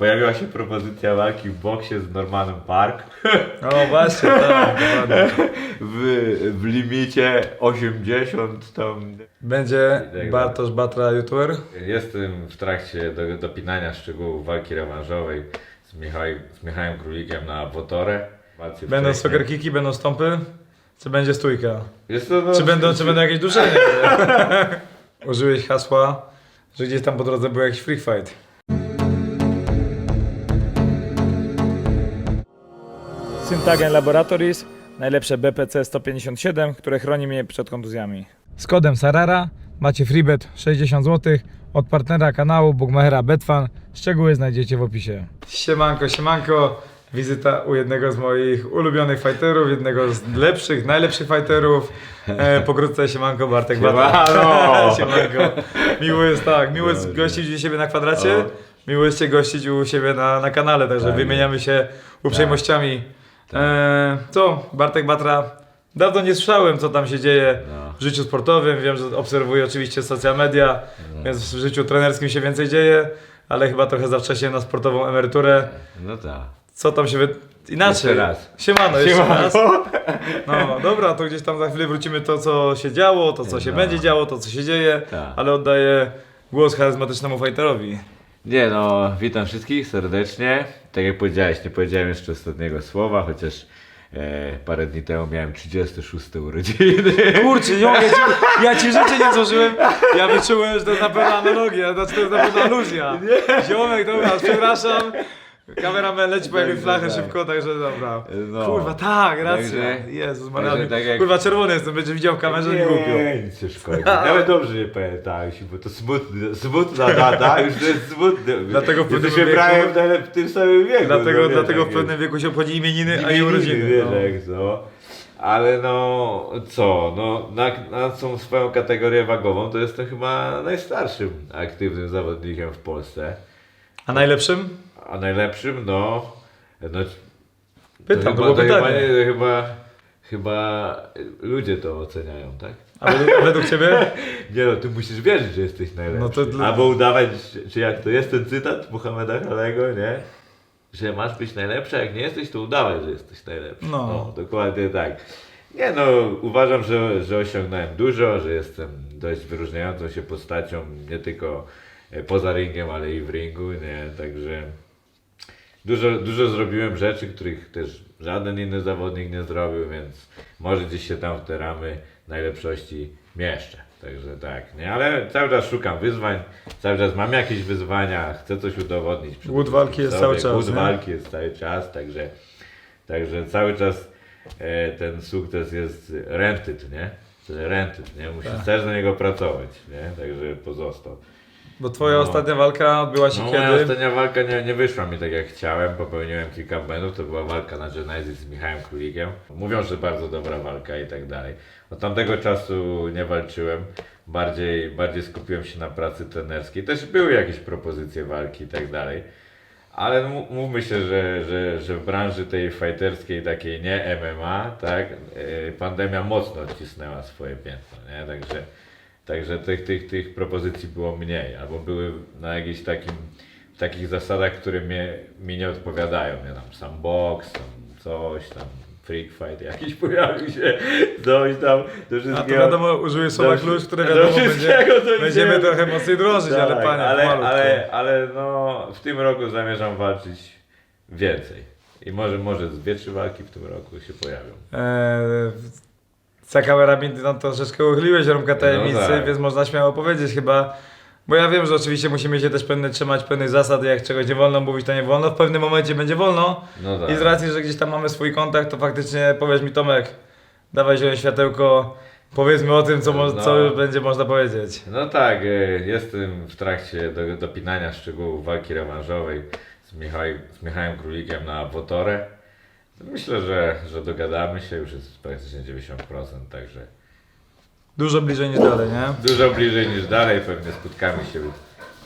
Pojawiła się propozycja walki w boksie z Normanem Park No właśnie, tak, dokładnie. w, w limicie 80 tam. Będzie Tak, Bartosz Batra, youtuber. Jestem w trakcie do, dopinania szczegółów walki rewanżowej z, Michałem, z Michałem Królikiem na Wotorę. Będą soccer będą stąpy. Czy będzie stójka? To, no, Czy będą, czy będą jakieś duszenie? Użyłeś hasła, że gdzieś tam po drodze był jakiś freak fight. Syntagen Laboratories, najlepsze BPC 157, które chroni mnie przed kontuzjami. Z kodem Sarara macie freebet 60 zł od partnera kanału Bugmachera Betfan. Szczegóły znajdziecie w opisie. Siemanko, siemanko. Wizyta u jednego z moich ulubionych fighterów, jednego z lepszych, najlepszych fighterów. E, pokrótce siemanko Bartek Bata. Siemano. siemanko. Miło jest tak, miło jest gościć u siebie na kwadracie. Miło jest Cię gościć u siebie na, na kanale, także Tak wymieniamy się uprzejmościami. Tak. E, co, Bartek Batra, dawno nie słyszałem, co tam się dzieje No. w życiu sportowym. Wiem, że obserwuję oczywiście social media, No. więc w życiu trenerskim się więcej dzieje, ale chyba trochę za wcześnie na sportową emeryturę. No tak. Co tam się wy... Inaczej. Jeszcze raz. Siemano, jeszcze Siemano. raz. No dobra, to gdzieś tam za chwilę wrócimy to, co się działo, to, co się No. będzie działo, to, co się dzieje, Tak. ale oddaję głos charyzmatycznemu fighterowi. Nie no, witam wszystkich serdecznie. Tak jak powiedziałeś, nie powiedziałem jeszcze ostatniego słowa, chociaż e, parę dni temu miałem 36 urodziny. Kurczę, nie mogę ci, ja ci rzeczy nie złożyłem. Ja wyczułem, że to jest na pewno analogia, znaczy to jest na pewno aluzja. Ziomek, dobra, przepraszam. Kameraman leci po jakąś Także flachę tak. szybko, także dobra. No. Kurwa, tak, racja. Także- Jezus także Maria. tak jak- Kurwa, czerwony jestem, będzie widział w kamerze i głupio. Nie, nic nie szkodzi. Nawet dobrze nie pamiętałeś, bo to smutny, smutna data, już to jest smutne. Dlatego w pewnym to się wieku- brałem w, tym samym wieku. Dlatego, no, dlatego w pewnym wieku się obchodzi imieniny, a i Imieniny, urodziny. Wiesz, No. jak co. Ale no, co, no, na, na tą swoją kategorię wagową to jestem chyba najstarszym aktywnym zawodnikiem w Polsce. A najlepszym? A najlepszym, no, no Pytam, to chyba, to chyba, pytanie. nie, to chyba, chyba ludzie to oceniają, tak? A według, a według ciebie? Nie no, ty musisz wierzyć, że jesteś najlepszy. No to dla- Albo udawać, czy jak to jest ten cytat Muhammeda Halego, nie? Że masz być najlepszy, a jak nie jesteś, to udawaj, że jesteś najlepszy. No. dokładnie tak. Nie no, uważam, że, że osiągnąłem dużo, że jestem dość wyróżniającą się postacią, nie tylko e, poza ringiem, ale i w ringu, nie? Także dużo, dużo zrobiłem rzeczy, których też żaden inny zawodnik nie zrobił, więc może gdzieś się tam w te ramy najlepszości mieszczę. Także tak, nie? Ale cały czas szukam wyzwań, cały czas mam jakieś wyzwania, chcę coś udowodnić. Głód walki jest cały czas, Głód nie? walki jest cały czas, także, także cały czas e, ten sukces jest rented, nie? Rented, nie? Musisz Tak. też na niego pracować, nie? Także pozostał. Bo twoja No. ostatnia walka odbyła się No, moja kiedy? ostatnia walka nie, nie wyszła mi tak jak chciałem, popełniłem kilka błędów, to była walka na Genesis z Michałem Królikiem. Mówią, że bardzo dobra walka i tak dalej. Od tamtego czasu nie walczyłem, bardziej, bardziej skupiłem się na pracy trenerskiej. Też były jakieś propozycje walki i tak dalej. Ale mówmy się, że, że, że w branży tej fighterskiej, takiej nie MMA, tak, e, pandemia mocno odcisnęła swoje piętno, nie? Także, także tych, tych, tych propozycji było mniej, albo były na jakichś takim, takich zasadach, które mnie, mi nie odpowiadają, nie? Tam sam box, tam coś, tam freak fight jakiś pojawił się, coś tam, do A wszystkiego. to wiadomo, użyję słowa do- klucz, które do wiadomo będzie, będziemy trochę mocniej drążyć, ale Tak, panie, ale, pomalutku. ale, ale no, w tym roku zamierzam walczyć więcej. I może, może z dwie, trzy walki w tym roku się pojawią. Eee, za kamerami no, troszeczkę uchyliłeś rąbka tajemnicy, No tak. więc można śmiało powiedzieć chyba. Bo ja wiem, że oczywiście musimy się też pewne, trzymać pewnych zasad, jak czegoś nie wolno mówić, to nie wolno. W pewnym momencie będzie wolno. No tak. I z racji, że gdzieś tam mamy swój kontakt, to faktycznie powiedz mi Tomek, dawaj zielone światełko, powiedzmy o tym, co, mo- No. co będzie można powiedzieć. No tak, e, jestem w trakcie do, dopinania szczegółów walki rewanżowej z, Michałem, z Michałem Królikiem na Wotorę. Myślę, że, że dogadamy się, już jest praktycznie 90%, także Dużo bliżej niż dalej, nie? dużo bliżej niż dalej. Pewnie spotkamy się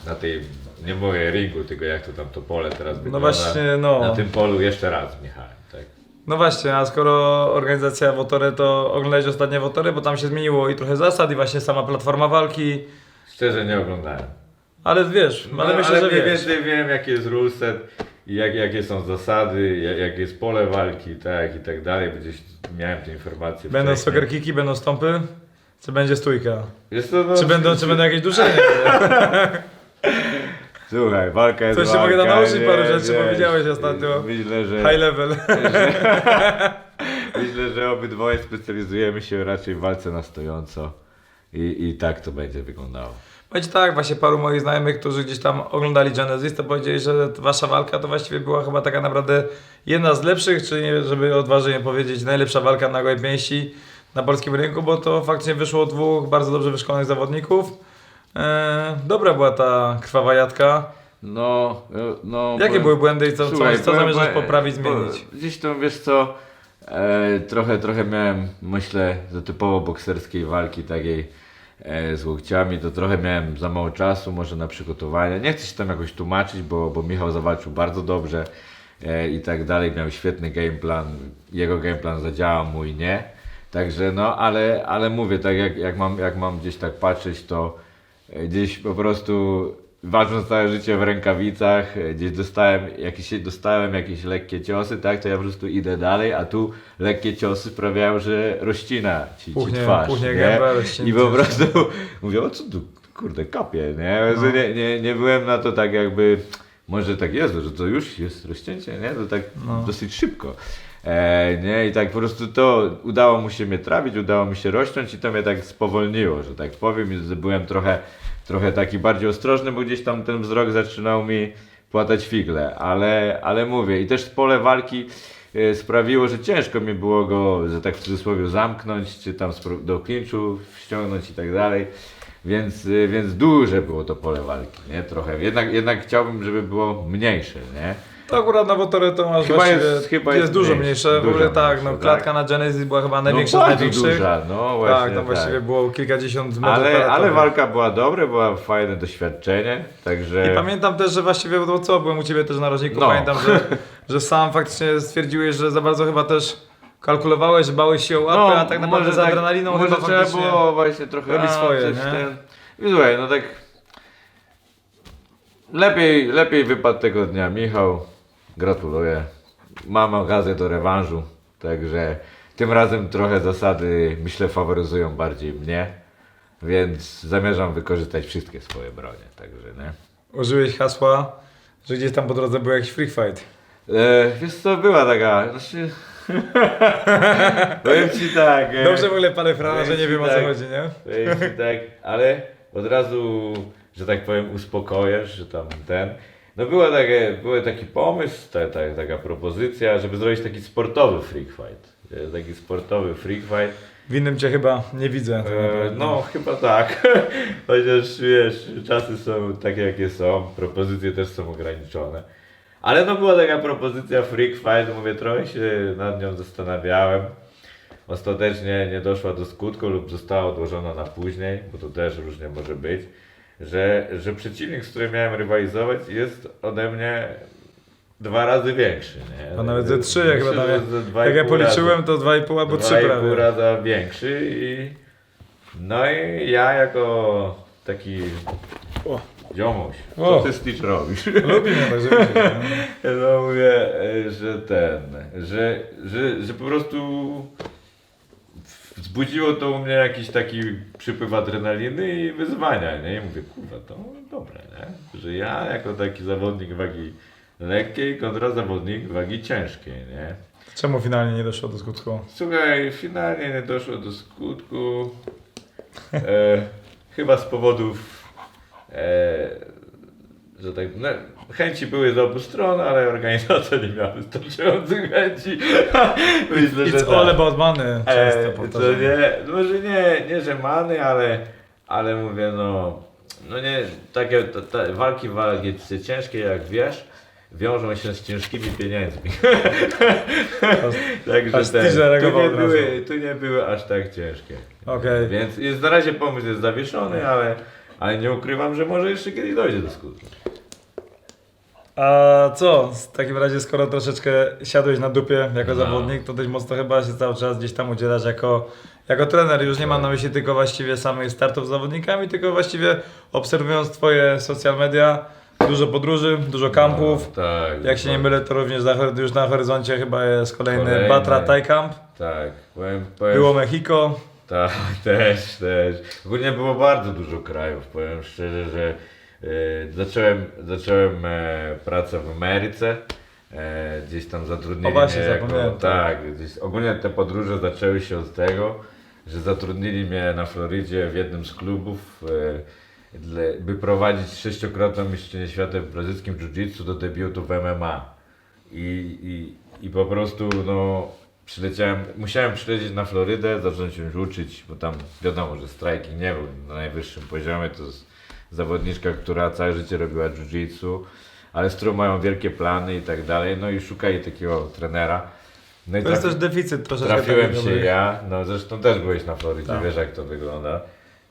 na tej, nie mówię ringu, tylko jak to tam to pole teraz wygląda. właśnie, no. Na tym polu jeszcze raz z Michałem, tak. No właśnie, a skoro organizacja Wotory, to oglądałeś ostatnie Wotory, bo tam się zmieniło i trochę zasad i właśnie sama platforma walki. Szczerze nie oglądałem. Ale wiesz, No, ale myślę, że mniej wiesz. więcej wiem jaki jest ruleset, jak, jakie są zasady, jak, jakie jest pole walki, tak i tak dalej, bo gdzieś miałem te informacje Będą wcześniej. soccer będą stąpy, czy będzie stójka? Jest to, no, Czy będą, czy będą jakieś duszenie? Słuchaj, walka jest Coś się walka, mogę tam nauczyć paru rzeczy, bo wiesz, widziałeś ostatnio. Myślę, że... High level. Myślę, że obydwoje specjalizujemy się raczej w walce na stojąco i, i tak to będzie wyglądało. Będzie tak, właśnie paru moich znajomych, którzy gdzieś tam oglądali Genesis, to powiedzieli, że wasza walka to właściwie była chyba taka naprawdę jedna z lepszych, czy nie, żeby odważnie powiedzieć, najlepsza walka na gołej pięści na polskim rynku, bo to faktycznie wyszło dwóch bardzo dobrze wyszkolonych zawodników. Eee, dobra była ta krwawa jadka. No, no... Jakie były błędy i co, Słuchaj, co, co zamierzasz poprawić, zmienić? Gdzieś tam, wiesz co, e, trochę, trochę miałem, myślę, do typowo bokserskiej walki takiej e, z łokciami, to trochę miałem za mało czasu może na przygotowanie. Nie chcę się tam jakoś tłumaczyć, bo, bo Michał zawalczył bardzo dobrze e, i tak dalej, miał świetny game plan, jego game plan zadziałał, mój nie. Także no, ale, ale mówię, tak jak, jak, mam, jak mam gdzieś tak patrzeć, to e, gdzieś po prostu walcząc całe życie w rękawicach, e, gdzieś dostałem jakieś, dostałem jakieś lekkie ciosy, tak, to ja po prostu idę dalej, a tu lekkie ciosy sprawiają, że rozcina ci, ci Puchnie- twarz, puchnie nie? I po prostu mówię, o co tu, kurde, kapie, nie? No. Nie, nie? Nie byłem na to tak jakby, może tak Jezu, że to już jest rozcięcie, nie? To tak No. dosyć szybko. E, nie, i tak po prostu to udało mu się mnie trawić, udało mi się rozciąć i to mnie tak spowolniło, że tak powiem. I byłem trochę, trochę taki bardziej ostrożny, bo gdzieś tam ten wzrok zaczynał mi płatać figle, ale, ale mówię, i też pole walki e, sprawiło, że ciężko mi było go, że tak w cudzysłowie zamknąć, czy tam do klinczu ściągnąć i tak dalej. Więc, y, więc duże było to pole walki, nie? Trochę. Jednak, jednak chciałbym, żeby było mniejsze, nie? To akurat na Wotorę to masz Chyba właściwie, jest- chyba jest, jest dużo mniejsze, mniejsze. W ogóle tak, no klatka tak. na Genesis była chyba największa no, z największych. duża, no właśnie. tak, tam właściwie było kilkadziesiąt metrów Ale, ale walka była dobra, była fajne doświadczenie, także... I pamiętam też, że właściwie, bo co, byłem u Ciebie też na rożniku, No. pamiętam, że, że sam faktycznie stwierdziłeś, że za bardzo chyba też kalkulowałeś, że bałeś się o łapy, a tak naprawdę z adrenaliną może chyba trzeba faktycznie... było właśnie trochę robić swoje, coś nie? Ten... I słuchaj, no tak... Lepiej, lepiej wypadł tego dnia Michał, gratuluję. Mam okazję do rewanżu, także tym razem trochę zasady myślę faworyzują bardziej mnie, więc zamierzam wykorzystać wszystkie swoje bronie, także nie. Użyłeś hasła, że gdzieś tam po drodze był jakiś free fight. E, wiesz co, była taka, znaczy... Powiem ci tak... e, Dobrze w ogóle parę że nie wiem o co tak. chodzi, nie? Powiem ci tak, ale od razu, że tak powiem, uspokojesz, że tam ten. No była takie, był taki pomysł, ta, ta, taka propozycja, żeby zrobić taki sportowy freak fight. E, Taki sportowy freak fight. W innym Cię chyba nie widzę. E, no chyba tak. Chociaż wiesz, czasy są takie jakie są, propozycje też są ograniczone. Ale no była taka propozycja freak fight, mówię, trochę się nad nią zastanawiałem. Ostatecznie nie doszła do skutku lub została odłożona na później, bo to też różnie może być, że, że przeciwnik, z którym miałem rywalizować jest ode mnie dwa razy większy. Nie? A nawet ze trzy, jak że nawet. dwa i Jak ja pół razy. policzyłem, to 2,5 albo 3 Dwa i pół prawie. raza większy i no i ja jako taki O. ziomuś, O. co ty Stitch robisz? Lubi mnie tak, że widzisz, no. No mówię, e, że ten, że, że, że po prostu wzbudziło to u mnie jakiś taki przypływ adrenaliny i wyzwania, nie? I mówię, kurwa, to dobre, nie? Że ja jako taki zawodnik wagi lekkiej kontra zawodnik wagi ciężkiej, nie? Czemu finalnie nie doszło do skutku? Słuchaj, finalnie nie doszło do skutku. E, chyba z powodów, e, że tak, no, chęci były z obu stron, ale organizacja nie miała wystarczających chęci. Myślę, że It's all tak. about money. Często E, to powtarzam. nie, może nie, nie, że many, ale, ale mówię, no, no nie, takie ta, ta, walki walki ciężkie, jak wiesz, wiążą się z ciężkimi pieniędzmi. Także aż ten, tu, nie były, tu nie były aż tak ciężkie. Okej. Więc jest, na razie pomysł jest zawieszony, ale, ale nie ukrywam, że może jeszcze kiedyś dojdzie do skutku. A co, w takim razie skoro troszeczkę siadłeś na dupie jako No. zawodnik, to dość mocno chyba się cały czas gdzieś tam udzielasz jako, jako trener. Już nie mam na myśli tylko właściwie samych startów z zawodnikami, tylko właściwie obserwując twoje social media, dużo podróży, dużo kampów. No, tak. Jak się nie mylę, to również już na horyzoncie chyba jest kolejny, Kolejny. Batra Thai Camp. Tak, powiem, powiem Było Mexico. Tak, też, też. Ogólnie było bardzo dużo krajów. Powiem szczerze, że zacząłem, zacząłem e, pracę w Ameryce. E, gdzieś tam zatrudnili O właśnie, mnie jako, tak, gdzieś, ogólnie te podróże zaczęły się od tego, że zatrudnili mnie na Florydzie w jednym z klubów, e, by prowadzić sześciokrotną mistrzynię świata w brazylijskim jiu-jitsu do debiutu w MMA. I, i, I po prostu no, przyleciałem, musiałem przylecieć na Florydę, zacząć się uczyć, bo tam wiadomo, że strajki nie był na najwyższym poziomie, to jest zawodniczka, która całe życie robiła jiu-jitsu, ale z którą mają wielkie plany i tak dalej, no i szukali takiego trenera. No i To jest też deficyt troszeczkę. Trafiłem się ja, no zresztą też byłeś na Florydzie, Tak. wiesz jak to wygląda.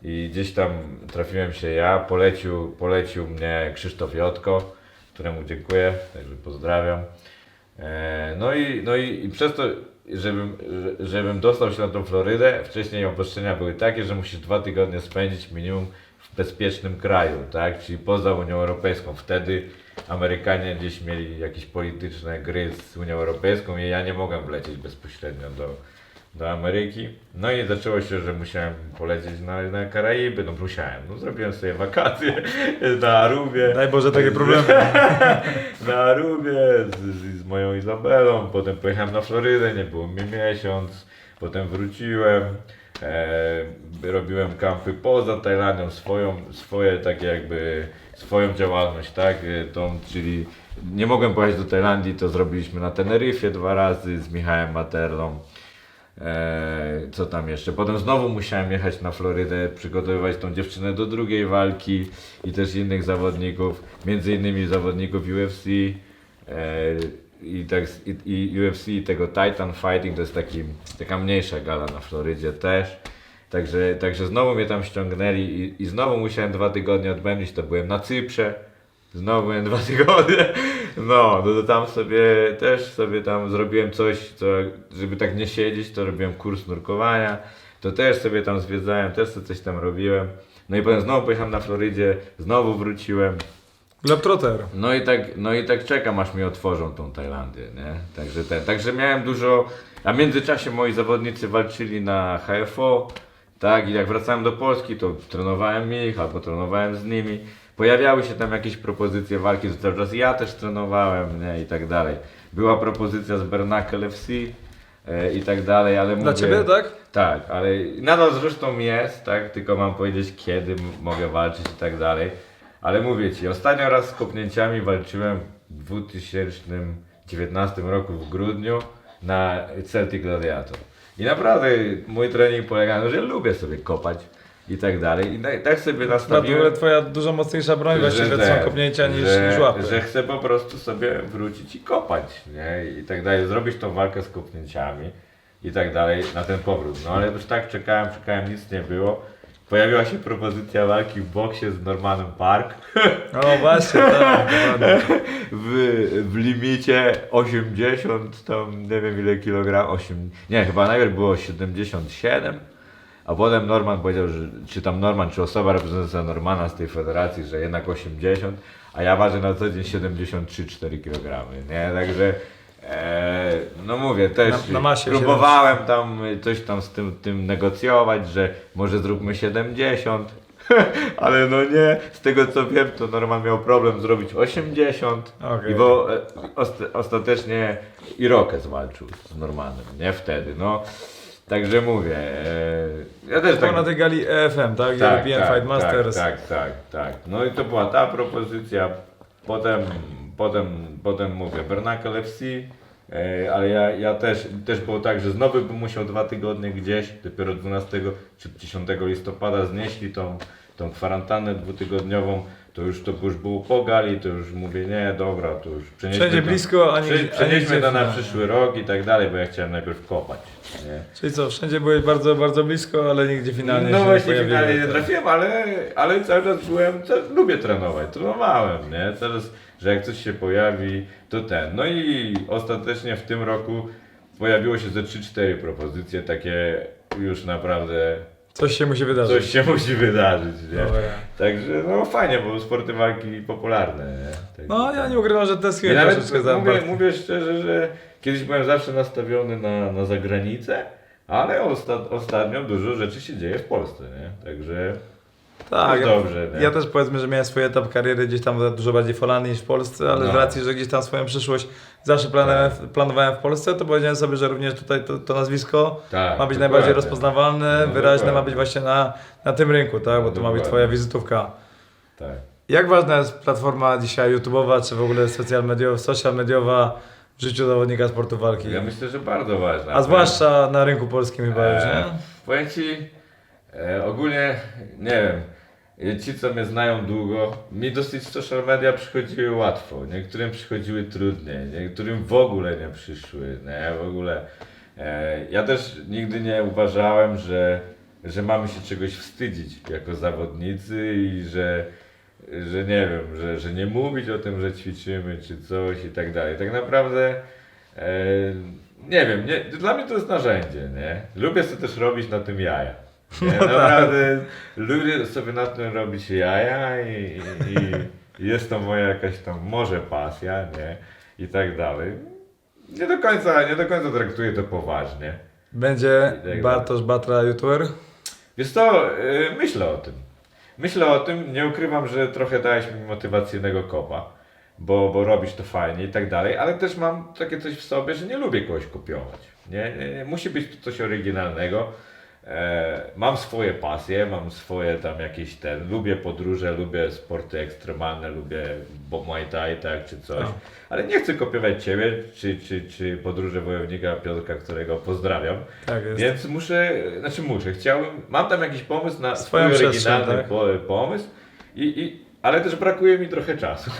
I gdzieś tam trafiłem się ja, polecił, polecił mnie Krzysztof Jotko, któremu dziękuję, także pozdrawiam. E, no i, no i, i przez to, żebym, że- żebym dostał się na tą Florydę, wcześniej obostrzenia były takie, że musisz dwa tygodnie spędzić minimum bezpiecznym kraju, tak? Czyli poza Unią Europejską. Wtedy Amerykanie gdzieś mieli jakieś polityczne gry z Unią Europejską i ja nie mogłem wlecieć bezpośrednio do, do Ameryki. No i zaczęło się, że musiałem polecieć na, na Karaiby, no musiałem. No zrobiłem sobie wakacje na Arubie. Daj Boże takie problemy. na Arubie z, z, z moją Izabelą, potem pojechałem na Florydę, nie było mi miesiąc, potem wróciłem, e, robiłem kampy poza Tajlandią, swoją, swoje takie jakby, swoją działalność, tak, e, tą, czyli nie mogłem pojechać do Tajlandii, to zrobiliśmy na Teneryfie dwa razy z Michałem Materlą. E, co tam jeszcze? Potem znowu musiałem jechać na Florydę, przygotowywać tą dziewczynę do drugiej walki i też innych zawodników, między innymi zawodników UFC e, i, tak, i, i UFC i tego Titan Fighting, to jest taki, taka mniejsza gala na Florydzie też. Także, także znowu mnie tam ściągnęli i, i znowu musiałem dwa tygodnie odbędzić, to byłem na Cyprze. Znowu byłem dwa tygodnie. No, no to tam sobie też sobie tam zrobiłem coś, co, żeby tak nie siedzieć, to robiłem kurs nurkowania. To też sobie tam zwiedzałem, też sobie coś tam robiłem. No i potem znowu pojechałem na Florydzie, znowu wróciłem. Globetrotter. No i tak, no i tak czekam, aż mi otworzą tą Tajlandię, nie? Także ten, także miałem dużo, a w międzyczasie moi zawodnicy walczyli na HFO, tak? I jak wracałem do Polski, to trenowałem ich, albo trenowałem z nimi. Pojawiały się tam jakieś propozycje walki, że cały czas ja też trenowałem, nie? I tak dalej. Była propozycja z Bernacle FC e, i tak dalej, ale Dla mówię... ciebie, tak? Tak, ale nadal zresztą jest, tak? Tylko mam powiedzieć kiedy m- mogę walczyć i tak dalej. Ale mówię ci, ostatnio raz z kopnięciami walczyłem w 2019 roku w grudniu na Celtic Gladiator. I naprawdę mój trening polega na tym, że lubię sobie kopać i tak dalej. I tak- tak sobie nastawiłem. ogóle twoja dużo mocniejsza broń właściwie ten, są kopnięcia niż, że, niż łapy. Że chcę po prostu sobie wrócić i kopać, nie? I tak dalej, zrobić tą walkę z kopnięciami i tak dalej na ten powrót. No ale już tak czekałem, czekałem, nic nie było. Pojawiła się propozycja walki w boksie z Normanem Park No właśnie, tak, dokładnie. w, w limicie 80, tam nie wiem ile kilogram, 8, nie, chyba najpierw było 77, a potem Norman powiedział, że, czy tam Norman, czy osoba reprezentująca Normana z tej federacji, że jednak 80, a ja ważę na co dzień 73-4 kg, nie, także e, no mówię, też Na- na masie próbowałem tam coś tam z tym, tym negocjować, że może zróbmy 70, ale no nie, z tego co wiem, to Norman miał problem zrobić 80 Okej. i bo e, ost ostatecznie Irokez walczył z Normanem, nie wtedy, no. Także mówię, e, ja też To tak... na tej gali EFM, tak? European Fight Masters. Tak, tak, tak, tak. No i to była ta propozycja. Potem, potem, potem mówię, Bernacle FC, e, ale ja, ja też, też było tak, że znowu bym musiał dwa tygodnie gdzieś, dopiero 12 czy 10 listopada znieśli tą, tą kwarantannę dwutygodniową, to już to już było po gali, to już mówię, nie, dobra, to już przenieśmy Wszędzie to, blisko, a nie prze- a Przenieśmy to na finalnie. przyszły rok i tak dalej, bo ja chciałem najpierw kopać. Nie? Czyli co, wszędzie byłeś bardzo, bardzo blisko, ale nigdzie finalnie no się właśnie nie pojawiłeś. finalnie nie trafiłem, ale, ale cały czas byłem, to, lubię trenować, trenowałem, nie? Teraz, że jak coś się pojawi, to ten. No i ostatecznie w tym roku pojawiło się ze 3-4 propozycje, takie już naprawdę Coś się musi wydarzyć. coś się musi wydarzyć, nie? Dobra. Także no fajnie, bo sporty walki popularne, nie? Tak- No ja nie ukrywam, że ja tęskniłem nawet troszeczkę za mówię, mówię szczerze, że kiedyś byłem zawsze nastawiony na, na zagranicę, ale osta- ostatnio dużo rzeczy się dzieje w Polsce, nie? Także Tak, ja, dobrze, nie? ja też powiedzmy, że miałem swój etap kariery gdzieś tam dużo bardziej w Holandii niż w Polsce, ale No. z racji, że gdzieś tam swoją przyszłość zawsze planowałem, planowałem w Polsce, to powiedziałem sobie, że również tutaj to, to nazwisko tak, ma być najbardziej rozpoznawalne, No, wyraźne, ma dokładnie. być właśnie na, na tym rynku, tak? Bo to ma być twoja wizytówka. Tak. Jak ważna jest platforma dzisiaj YouTube'owa, czy w ogóle social mediowa, social mediowa w życiu zawodnika sportu walki? Ja myślę, że bardzo ważne. A zwłaszcza na rynku polskim chyba już, E, nie? powiem Ci, e, ogólnie, nie wiem, e, ci co mnie znają długo, mi dosyć social media przychodziły łatwo, niektórym przychodziły trudniej, niektórym w ogóle nie przyszły, nie, w ogóle. E, ja też nigdy nie uważałem, że, że mamy się czegoś wstydzić jako zawodnicy i że, że nie wiem, że, że nie mówić o tym, że ćwiczymy czy coś i tak dalej. Tak naprawdę e, nie wiem, nie, dla mnie to jest narzędzie, nie? Lubię sobie też robić na tym jaja. Nie? No tak. Naprawdę lubię sobie na tym robić jaja i, i, i jest to moja jakaś tam może pasja, nie? I tak dalej. Nie do końca, nie do końca traktuję to poważnie. Będzie tak Bartosz Batra YouTuber? Wiesz co, yy, myślę o tym. Myślę o tym, nie ukrywam, że trochę dałeś mi motywacyjnego kopa, bo, bo robisz to fajnie i tak dalej, ale też mam takie coś w sobie, że nie lubię kogoś kopiować. Nie, nie, nie. Musi być to coś oryginalnego. E, mam swoje pasje, mam swoje tam jakieś ten, lubię podróże, lubię sporty ekstremalne, lubię Muay Thai, tak, czy coś, No. ale nie chcę kopiować Ciebie, czy, czy, czy podróże wojownika Piotrka, którego pozdrawiam. Tak jest. Więc muszę, znaczy muszę, chciałbym, mam tam jakiś pomysł na Swoją swój oryginalny tak? po, pomysł, i, i, ale też brakuje mi trochę czasu.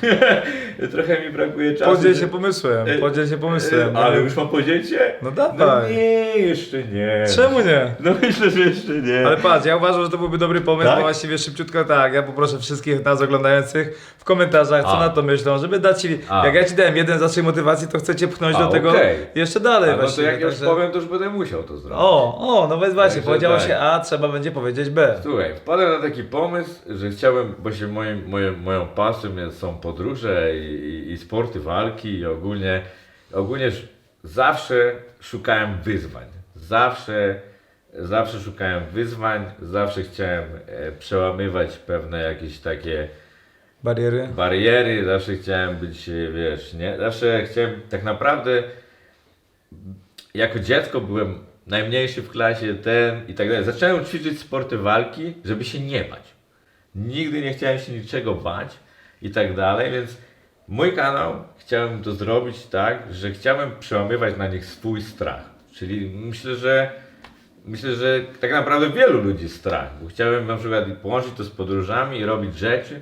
trochę mi brakuje czasu. Podziel że- się pomysłem, E, podziel się pomysłem. E, Ale już mam podzielić się? No No dawaj. nie, jeszcze nie. Czemu nie? No myślę, że jeszcze nie. Ale patrz, ja uważam, że to byłby dobry pomysł, Tak? bo właściwie szybciutko tak, ja poproszę wszystkich nas oglądających w komentarzach, co A. na to myślą, żeby dać ci, A. jak ja ci dałem jeden zastrzyk motywacji, to chcecie pchnąć A, do tego okej. jeszcze dalej A no to jak już także- powiem, to już będę musiał to zrobić. O, o, no więc właśnie, Także powiedziało tak. się A, trzeba będzie powiedzieć B. Słuchaj, wpadłem na taki pomysł, że chciałem, bo się moim, moje, moją pasją są podróże i, i, i sporty walki i ogólnie, ogólnie zawsze szukałem wyzwań. Zawsze, zawsze szukałem wyzwań, zawsze chciałem e, przełamywać pewne jakieś takie Bariery. bariery, zawsze chciałem być, e, wiesz, nie? Zawsze chciałem tak naprawdę jako dziecko byłem najmniejszy w klasie, ten i tak dalej. Zacząłem ćwiczyć sporty walki, żeby się nie bać. Nigdy nie chciałem się niczego bać i tak dalej, więc mój kanał chciałem to zrobić tak, że chciałem przełamywać na nich swój strach. Czyli myślę, że myślę, że tak naprawdę wielu ludzi strach, bo chciałem na przykład połączyć to z podróżami i robić rzeczy,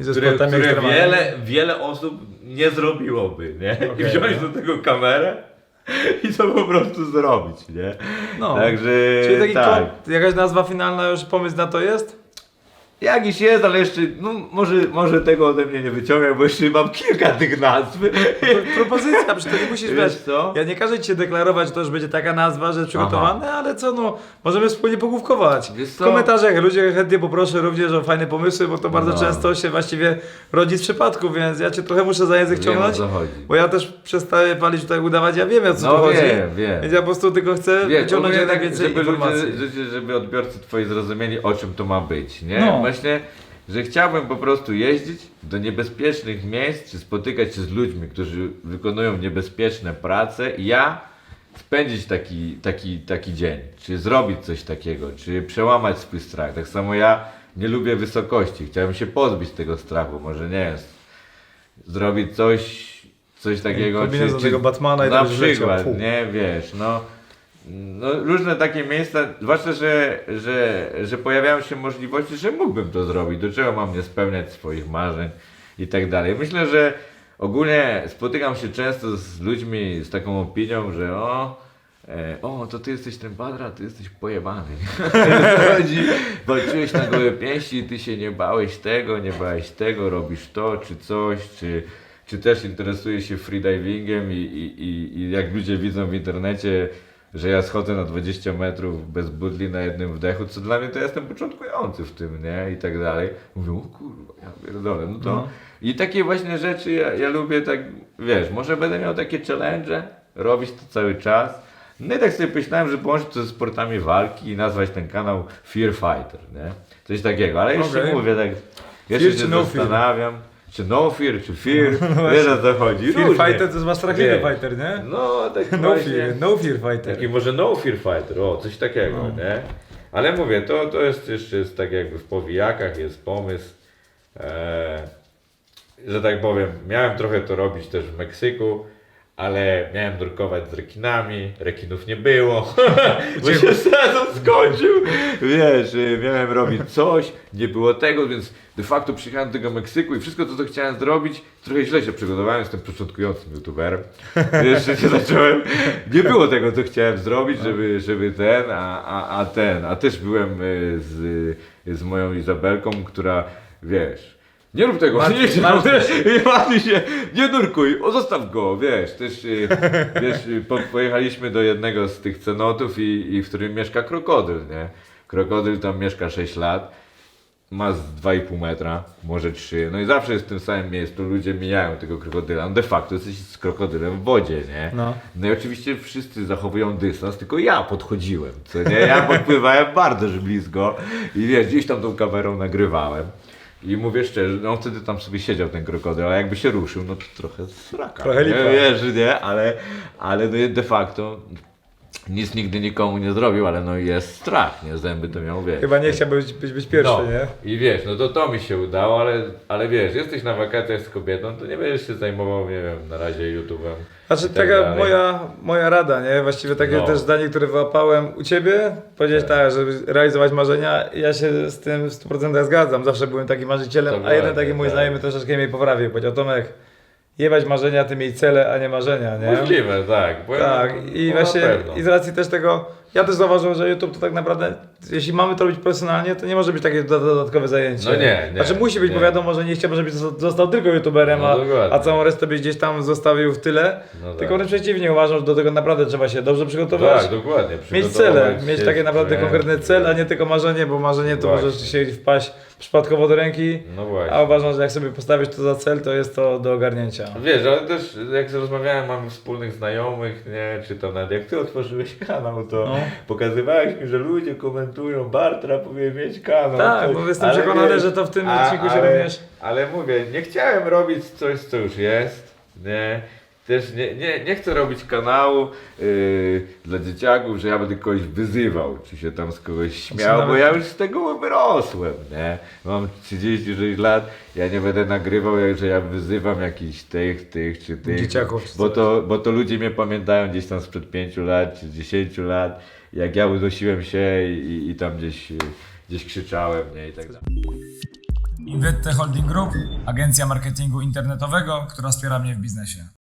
I które, które wiele, wiele osób nie zrobiłoby, nie? I Okej, wziąć no. do tego kamerę i to po prostu zrobić, nie? No. Także Czyli taki tak. kod, jakaś nazwa finalna już pomysł na to jest? Jakiś jest, ale jeszcze, no może, może tego ode mnie nie wyciągaj, bo jeszcze mam kilka tych nazw. Pro- Propozycja, przecież to nie musisz Wiesz co? Ja nie każę ci się deklarować, że to już będzie taka nazwa, że przygotowane, ale co no, możemy wspólnie pogłówkować. Wiesz W komentarzach ludzie chętnie poproszę również o fajne pomysły, bo to bardzo No. często się właściwie rodzi z przypadku, więc ja cię trochę muszę za język Wiem, ciągnąć, bo ja też przestaję palić tutaj udawać, ja wiem o co No tu chodzi. wiem, wiem. Więc ja po prostu tylko chcę Wiesz, wyciągnąć jak najwięcej żeby, informacji. ludzie, żeby, żeby odbiorcy twoi zrozumieli, o czym to ma być, nie? No. Właśnie, że chciałbym po prostu jeździć do niebezpiecznych miejsc, czy spotykać się z ludźmi, którzy wykonują niebezpieczne prace i ja spędzić taki, taki, taki dzień, czy zrobić coś takiego, czy przełamać swój strach. Tak samo ja nie lubię wysokości, chciałbym się pozbyć tego strachu, może nie jest, zrobić coś, coś takiego, kombinezon tego Batmana i na przykład, fu. nie, wiesz, no no, różne takie miejsca, zwłaszcza, że, że, że pojawiają się możliwości, że mógłbym to zrobić, do czego mam nie spełniać swoich marzeń i tak dalej. Myślę, że ogólnie spotykam się często z ludźmi z taką opinią, że o, e, o, to ty jesteś ten badra, ty jesteś pojebany. Chodzi, walczyłeś na gołe pięści, ty się nie bałeś tego, nie bałeś tego, robisz to, czy coś, czy, czy też interesujesz się freedivingiem i, i, i, i jak ludzie widzą w internecie, że ja schodzę na 20 metrów bez butli na jednym wdechu, co dla mnie to ja jestem początkujący w tym, nie? I tak dalej. Mówię, o kurwa, ja pierdolę, no to... No. I takie właśnie rzeczy ja, ja lubię tak, wiesz, może będę miał takie challenge, robić to cały czas. No i tak sobie myślałem, że połączyć to ze sportami walki i nazwać ten kanał Fear Fighter, nie? Coś takiego, ale jeszcze Okej. mówię tak, jeszcze Fear się no fear? Czy no fear, czy fear, No wiesz właśnie. o co chodzi. Fear Różnie. fighter to jest Wiesz. fighter, nie? No, tak No właśnie. fear, no fear fighter. Taki może no fear fighter, o, coś takiego, No. nie? Ale mówię, to, to jest jeszcze jest tak jakby w powijakach, jest pomysł, e, że tak powiem, miałem trochę to robić też w Meksyku, ale miałem nurkować z rekinami, rekinów nie było, bo się sezon skończył, wiesz, y, miałem robić coś, nie było tego, więc de facto przyjechałem do tego Meksyku i wszystko to, co chciałem zrobić, trochę źle się przygotowałem, jestem początkującym youtuberem, jeszcze nie zacząłem, nie było tego, co chciałem zrobić, żeby, żeby ten, a, a, a ten, a też byłem y, z, z moją Izabelką, która, wiesz, nie rób tego, Martwi- nie, nie, martwi nie, martwi się, nie nurkuj, o zostaw go, wiesz, też, y, wiesz, y, po, pojechaliśmy do jednego z tych cenotów i, i w którym mieszka krokodyl, nie? Krokodyl tam mieszka 6 lat, ma z 2,5 metra, może 3, no i zawsze jest w tym samym miejscu, ludzie mijają tego krokodyla, no de facto jesteś z krokodylem w wodzie, nie? No. No i oczywiście wszyscy zachowują dystans, tylko ja podchodziłem, co nie? Ja podpływałem bardzo blisko i wiesz, gdzieś tam tą kamerą nagrywałem. I mówię szczerze, no wtedy tam sobie siedział ten krokodyl, a jakby się ruszył, no to trochę sraka. Trochę nie? lipa. Wiesz, nie? Ale, ale no de facto nic nigdy nikomu nie zrobił, ale no jest strach, nie? Zęby to miał, wiesz. Chyba nie chciałbyś być, być, być pierwszy, no. nie? I wiesz, no to to mi się udało, ale, ale wiesz, jesteś na wakacjach z kobietą, to nie będziesz się zajmował, nie wiem, na razie YouTube'em. Znaczy tak taka dalej. moja, moja rada, nie? Właściwie takie No. też zdanie, które wyłapałem u Ciebie, powiedziałeś tak, żeby realizować marzenia, ja się z tym w 100% zgadzam, zawsze byłem takim marzycielem, a Dokładnie, jeden taki mój tak. znajomy troszeczkę mnie poprawił, powiedział Tomek, jebać marzenia, ty miej cele, a nie marzenia, nie? Możliwe, tak. Bo Tak, no, i właśnie pewno. i z racji też tego, ja też zauważyłem, że YouTube to tak naprawdę, jeśli mamy to robić profesjonalnie, to nie może być takie doda- dodatkowe zajęcie. No nie, nie, Znaczy musi być, bo nie. wiadomo, że nie chciałbym, żebyś zosta- został tylko YouTuberem, No a, dokładnie. a całą resztę byś gdzieś tam zostawił w tyle. No tylko tak. wręcz przeciwnie, uważam, że do tego naprawdę trzeba się dobrze przygotować. Tak, dokładnie. Mieć cele, mieć takie naprawdę nie? konkretny cel, a nie tylko marzenie, bo marzenie to Właśnie. możesz się wpaść przypadkowo do ręki, No właśnie. a uważam, że jak sobie postawisz to za cel, to jest to do ogarnięcia. Wiesz, ale też jak rozmawiałem, mamy wspólnych znajomych, nie, czy to nawet jak ty otworzyłeś kanał, to No. pokazywałeś mi, że ludzie komentują, Bartra powinien mieć kanał. Tak, bo jestem ale przekonany, że to w tym odcinku się ale, również- Ale mówię, nie chciałem robić coś, co już jest, nie. Też nie, nie, nie chcę robić kanału yy, dla dzieciaków, że ja będę kogoś wyzywał, czy się tam z kogoś śmiał, bo ja już z tego wyrosłem, nie? Mam 36 lat, ja nie będę nagrywał, jak- że ja wyzywam jakichś tych, tych czy tych. Dzieciaków Bo to, bo to ludzie mnie pamiętają gdzieś tam sprzed 5 lat czy 10 lat, jak ja unosiłem się i, i, i tam gdzieś, gdzieś krzyczałem, nie? I tak dalej. Invette Holding Group, agencja marketingu internetowego, która wspiera mnie w biznesie.